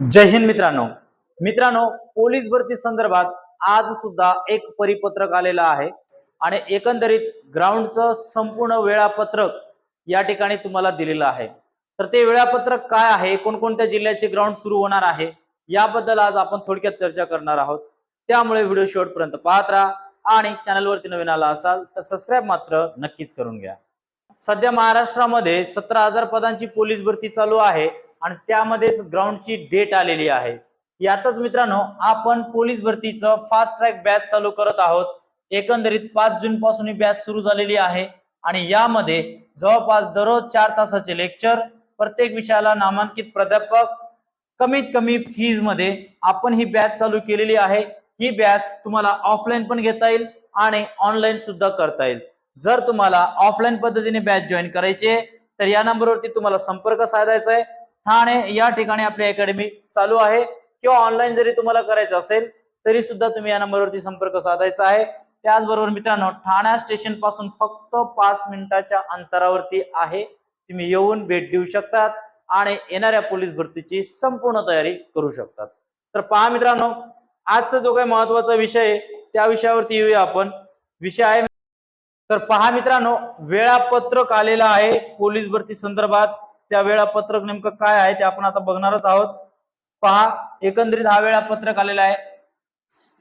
जय हिंद मित्रांनो. मित्रांनो पोलीस भरती संदर्भात आज सुद्धा एक परिपत्रक आलेलं आहे आणि एकंदरीत ग्राउंडचं संपूर्ण वेळापत्रक या ठिकाणी तुम्हाला दिलेलं आहे. तर ते वेळापत्रक काय आहे? कोणकोणत्या जिल्ह्याचे ग्राउंड सुरू होणार आहे? याबद्दल आज आपण थोडक्यात चर्चा करणार आहोत. त्यामुळे व्हिडिओ शेवटपर्यंत पाहत राहा आणि चॅनलवरती नवीन आला असाल तर सबस्क्राईब मात्र नक्कीच करून घ्या. सध्या महाराष्ट्रामध्ये सतरा हजार पदांची पोलीस भरती चालू आहे. आणि त्यामध्येच ग्राउंडची डेट आलेली आहे. यातच मित्रांनो आपण पोलीस भरतीचं फास्ट ट्रॅक बॅच चालू करत आहोत. एकंदरीत पाच जून पासून ही बॅच सुरू झालेली आहे. आणि यामध्ये जवळपास दररोज चार तासाचे लेक्चर प्रत्येक विषयाला नामांकित प्राध्यापक कमीत कमी फीजमध्ये आपण ही बॅच चालू केलेली आहे. ही बॅच तुम्हाला ऑफलाईन पण घेता येईल आणि ऑनलाईन सुद्धा करता येईल. जर तुम्हाला ऑफलाईन पद्धतीने बॅच जॉईन करायची तर या नंबरवरती तुम्हाला संपर्क साधायचा आहे. ठाणे या ठिकाणी आपली अकॅडमी चालू आहे. किंवा ऑनलाईन जरी तुम्हाला करायचं असेल तरी सुद्धा तुम्ही या नंबरवरती संपर्क साधायचा आहे. त्याचबरोबर मित्रांनो ठाण्या स्टेशनपासून फक्त पाच मिनिटाच्या अंतरावरती आहे. तुम्ही येऊन भेट देऊ शकतात आणि येणाऱ्या पोलीस भरतीची संपूर्ण तयारी करू शकतात. तर पहा मित्रांनो आजचा जो काही महत्त्वाचा विषय आहे त्या विषयावरती येऊया आपण. विषय आहे तर पहा मित्रांनो वेळापत्रक आलेलं आहे पोलीस भरती संदर्भात. त्या वेळापत्रक नेमकं काय आहे ते आपण आता बघणारच आहोत. पहा एकंदरीत हा वेळापत्रक आलेला आहे.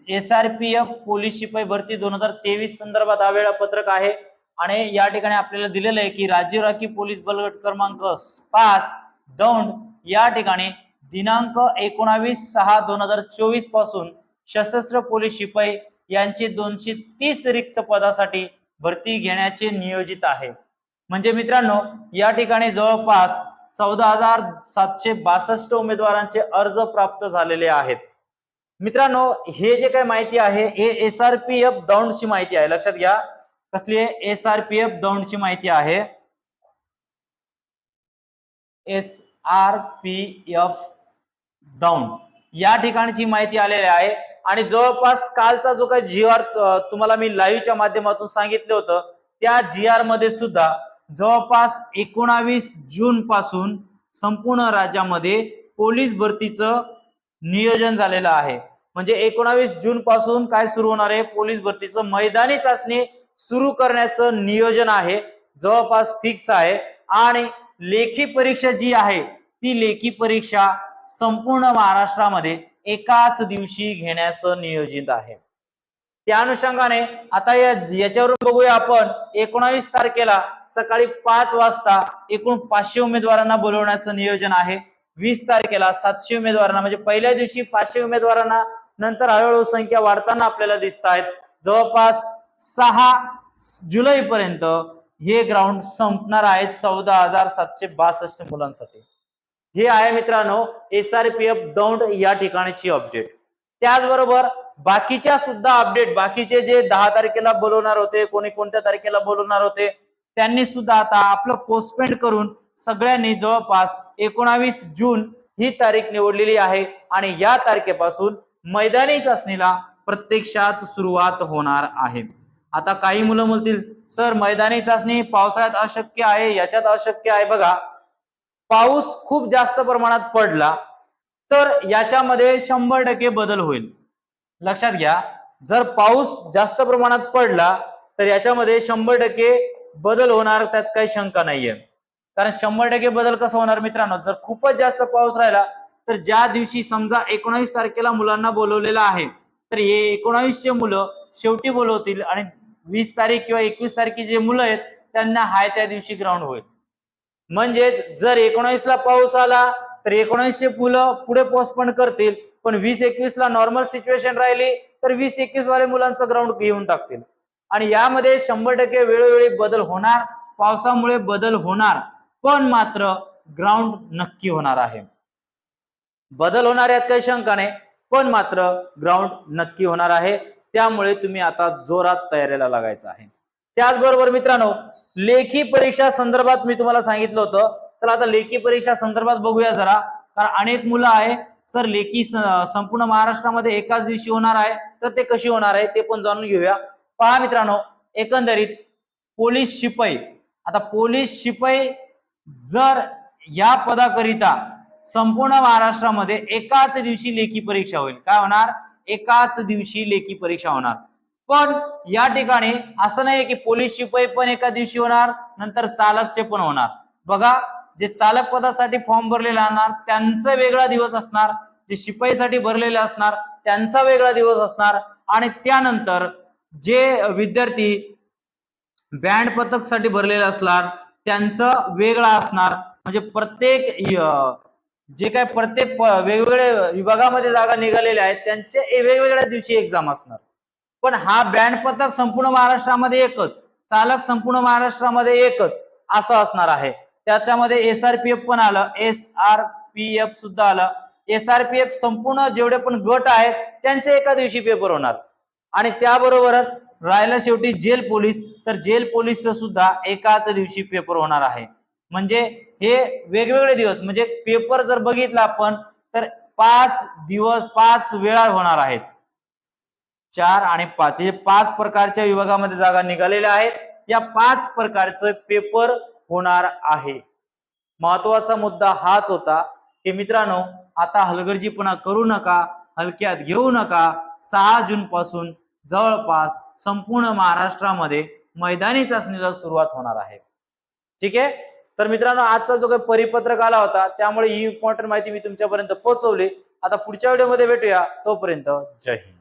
S R P F police शिपाई भरती दोन हजार तेवीस संदर्भात हा वेळापत्रक आहे. आणि या ठिकाणी आपल्याला दिलेलं आहे की राज्य राखी पोलीस बलगट क्रमांक पाच दौंड या ठिकाणी दिनांक एकोणावीस सहा दोन हजार चोवीसपासून सशस्त्र पोलीस शिपाई यांचे दोनशे तीस रिक्त पदासाठी भरती घेण्याचे नियोजित आहे. म्हणजे मित्रांनो या ठिकाणी जवळपास चौदा हजार सातशे बासष्ट उमेदवारांचे अर्ज प्राप्त झालेले आहेत. मित्रांनो हे जे काही माहिती आहे हे एस आर पी एफ दौंडची माहिती आहे. लक्षात घ्या कसली आहे? एस आर पी एफ दौंडची माहिती आहे. S R P F Daund. या ठिकाणची माहिती आलेली आहे. आणि जवळपास कालचा जो काही जी आर तुम्हाला मी लाईव्हच्या माध्यमातून सांगितलं होतं त्या जी आरमध्ये सुद्धा जवळपास एकोणावीस जून पासून संपूर्ण राज्यामध्ये पोलीस भरतीचं नियोजन झालेलं आहे. म्हणजे एकोणावीस जून पासून काय सुरू होणार आहे? पोलीस भरतीचं मैदानी चाचणी सुरू करण्याचं नियोजन आहे. जवळपास फिक्स आहे. आणि लेखी परीक्षा जी आहे ती लेखी परीक्षा संपूर्ण महाराष्ट्रामध्ये एकाच दिवशी घेण्याचं नियोजित आहे. त्या अनुषंगाने आता या याच्यावरून बघूया आपण एकोणावीस तारखेला सकाळी पाच वाजता एकूण पाचशे उमेदवारांना बोलवण्याचं नियोजन आहे. वीस तारखेला सातशे उमेदवारांना म्हणजे पहिल्या दिवशी पाचशे उमेदवारांना नंतर हळूहळू संख्या वाढताना आपल्याला दिसत आहेत. जवळपास सहा जुलै पर्यंत हे ग्राउंड संपणार आहे चौदा हजार सातशे बासष्ट मुलांसाठी. हे आहे मित्रांनो S R P F Daund या ठिकाणीची अपडेट त्याचबरोबर बाकीच्या सुद्धा अपडेट बाकीचे जे दहा तारखेला बोलवणार होते कोणी कोणत्या तारखेला बोलवणार होते त्यांनी सुद्धा आता आपलं पोस्टपेंड करून सगळ्यांनी जवळपास एकोणावीस जून ही तारीख निवडलेली आहे आणि या तारखेपासून मैदानी चाचणीला प्रत्यक्षात सुरुवात होणार आहे. आता काही मुलं म्हणतील सर मैदानी चाचणी पावसाळ्यात अशक्य आहे याच्यात अशक्य आहे. बघा पाऊस खूप जास्त प्रमाणात पडला तर याच्यामध्ये शंभर टक्के बदल होईल. लक्षात घ्या. जर पाऊस जास्त प्रमाणात पडला तर याच्यामध्ये शंभर टक्के बदल होणार त्यात काही शंका नाहीये. कारण शंभर टक्के बदल कसा होणार मित्रांनो? जर खूपच जास्त पाऊस राहिला तर ज्या दिवशी समजा एकोणावीस तारखेला मुलांना बोलवलेलं आहे तर हे एकोणावीसचे मुलं शेवटी बोलवतील आणि वीस तारीख किंवा एकवीस तारखे जे मुलं आहेत त्यांना हाय त्या दिवशी ग्राउंड होईल. म्हणजेच जर एकोणावीसला पाऊस आला तर एकोणीसशे मुलं पुढे पोस्टपोन करतील पण वीस एकवीस ला नॉर्मल सिच्युएशन राहिली तर वीस एकवीस वाले मुलांचं ग्राउंड घेऊन टाकतील. आणि यामध्ये शंभर टक्के वेळोवेळी बदल होणार पावसामुळे बदल होणार पण मात्र ग्राउंड नक्की होणार आहे. बदल होणार यात काही शंका नाही पण मात्र ग्राउंड नक्की होणार आहे. त्यामुळे तुम्ही आता जोरात तयारीला लागायचं आहे. त्याचबरोबर मित्रांनो लेखी परीक्षा संदर्भात मी तुम्हाला सांगितलं होतं. चला आता लेखी परीक्षा संदर्भात बघूया जरा कारण अनेक मुलं आहे सर लेखी संपूर्ण महाराष्ट्रामध्ये एकाच दिवशी होणार आहे तर ते कशी होणार आहे ते पण जाणून घेऊया. पहा मित्रांनो एकंदरीत पोलीस शिपाई. आता पोलीस शिपाई जर या पदाकरिता संपूर्ण महाराष्ट्रामध्ये एकाच दिवशी लेखी परीक्षा होईल काय होणार? एकाच दिवशी लेखी परीक्षा होणार. पण या ठिकाणी असं नाही की पोलीस शिपाई पण एका दिवशी होणार नंतर चालकचे पण होणार. बघा जे चालक पदासाठी फॉर्म भरलेला असणार त्यांचा वेगळा दिवस असणार. जे शिपाईसाठी भरलेले असणार त्यांचा वेगळा दिवस असणार. आणि त्यानंतर जे विद्यार्थी बँड पथकसाठी भरलेले असणार त्यांचं वेगळा असणार. म्हणजे प्रत्येक जे काय प्रत्येक वेगवेगळ्या विभागामध्ये जागा निघालेल्या आहेत त्यांचे वेगवेगळ्या दिवशी एक्झाम असणार. पण हा बँड पथक संपूर्ण महाराष्ट्रामध्ये एकच. चालक संपूर्ण महाराष्ट्रामध्ये एकच. असं असणार आहे. त्याच्यामध्ये एस आर पी एफ पण आलं. एस आर पी एफ सुद्धा आलं. एस आर पी एफ संपूर्ण जेवढे पण गट आहेत त्यांचे एका दिवशी पेपर होणार. आणि त्याबरोबरच राहिलं शेवटी जेल पोलीस. तर जेल पोलीसचं सुद्धा एकाच दिवशी पेपर होणार आहे. म्हणजे हे वेगवेगळे दिवस. म्हणजे पेपर जर बघितला आपण तर पाच दिवस पाच वेळा होणार आहेत. चार आणि पाच. हे पाच प्रकारच्या विभागामध्ये जागा निघालेल्या आहेत. या पाच प्रकारचं पेपर होणार आहे. महत्त्वाचा मुद्दा हाच होता की मित्रांनो आता हलगर्जीपणा करू नका हलक्यात घेऊ नका. सहा जून पासून जवळपास संपूर्ण महाराष्ट्रामध्ये मैदानी चाचणीला सुरुवात होणार आहे. ठीक आहे? तर मित्रांनो आजचा जो काही परिपत्रक आला होता त्यामुळे ही इम्पॉर्टंट माहिती मी तुमच्यापर्यंत पोहोचवली. आता पुढच्या व्हिडिओमध्ये भेटूया. तोपर्यंत जय हिंद.